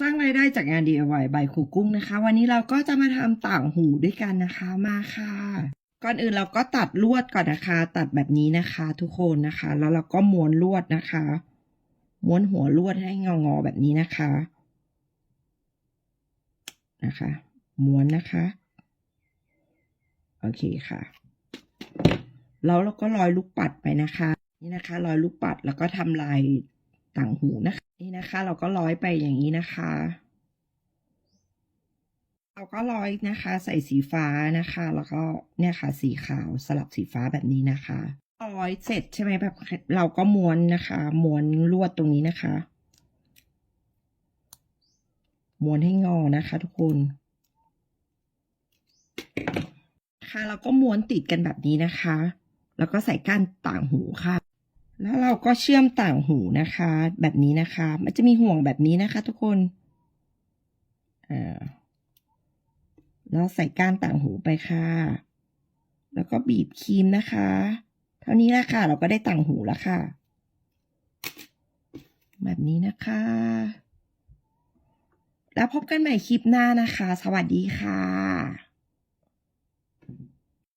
สร้างรายได้จากงาน DIY ใบครูกุ้งนะคะ วันนี้เราก็จะมาทำต่างหูด้วยกันนะคะมาค่ะ ก่อนอื่นเราก็ตัดลวดก่อนนะคะ ตัดแบบนี้นะคะ ทุกคนนะคะ แล้วเราก็ม้วนลวดนะคะ ม้วนหัวลวดให้งอแบบนี้นะคะนะคะ ม้วนนะคะ โอเคค่ะ แล้วเราก็ร้อยลูกปัดไปนะคะ นี่นะคะร้อยลูกปัดแล้วก็ทำลายต่างหูนะคะนี่นะคะ เราก็ร้อยไปอย่างนี้นะคะ เราก็ร้อยนะคะ ใส่สีฟ้านะคะ แล้วก็เนี่ยค่ะ สีขาวสลับสีฟ้าแบบนี้นะคะร้อยเสร็จใช่ไหมแบบเราก็ม้วนนะคะม้วนลวดตรงนี้นะคะม้วนให้งอนะคะ ทุกคนค่ะเราก็ม้วนติดกันแบบนี้นะคะ แล้วก็ใส่ก้านต่างหูค่ะ แล้วเราก็เชื่อมต่างหูนะคะ แบบนี้นะคะ มันจะมีห่วงแบบนี้นะคะ ทุกคนอ่าแล้วใส่ก้านต่างหูไปค่ะ แล้วก็บีบครีมนะคะ เท่านี้แหละค่ะ เราก็ได้ต่างหูแล้วค่ะ แบบนี้นะคะ แล้วพบกันใหม่คลิปหน้านะคะ สวัสดีค่ะ